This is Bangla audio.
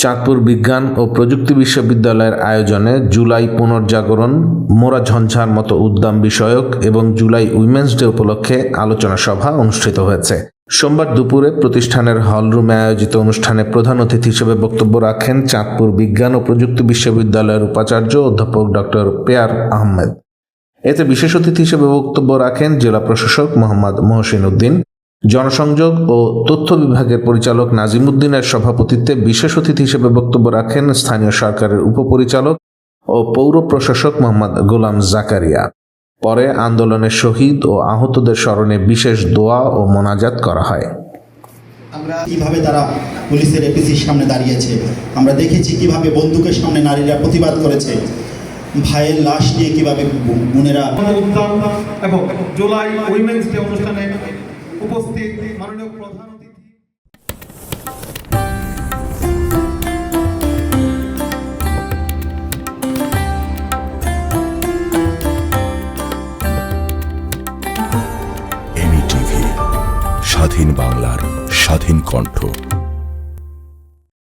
চাঁদপুর বিজ্ঞান ও প্রযুক্তি বিশ্ববিদ্যালয়ের আয়োজনে জুলাই পুনর্জাগরণ, মোরা ঝঞ্ঝার মতো উদ্যাম বিষয়ক এবং জুলাই উইমেন্স ডে উপলক্ষে আলোচনা সভা অনুষ্ঠিত হয়েছে। সোমবার দুপুরে প্রতিষ্ঠানের হলরুমে আয়োজিত অনুষ্ঠানে প্রধান অতিথি হিসেবে বক্তব্য রাখেন চাঁদপুর বিজ্ঞান ও প্রযুক্তি বিশ্ববিদ্যালয়ের উপাচার্য অধ্যাপক ডক্টর পেয়ার আহমেদ। এতে বিশেষ অতিথি হিসেবে বক্তব্য রাখেন জেলা প্রশাসক মোহাম্মদ মহসিন উদ্দিন। জনসংযোগ ও তথ্য বিভাগের পরিচালক নাজিম উদ্দিনের সভাপতিত্বে বিশেষ অতিথি হিসেবে বক্তব্য রাখেন স্থানীয় সরকারের উপপরিচালক ও পৌর প্রশাসক মোহাম্মদ গোলাম জাকারিয়া। পরে আন্দোলনের শহীদ ও আহতদের স্মরণে বিশেষ দোয়া ও মোনাজাত করা হয়। আমরা কীভাবে তারা পুলিশের এপিসির সামনে দাঁড়িয়েছে আমরা দেখেছি কীভাবে বন্দুকের সামনে নারীরা প্রতিবাদ করেছে ভাইয়ের লাশ নিয়ে কীভাবে বোনেরা এবং জুলাই উইমেন্স ডে অনুষ্ঠানে উপস্থিত মাননীয় প্রধান স্বাধীন বাংলার স্বাধীন কণ্ঠ।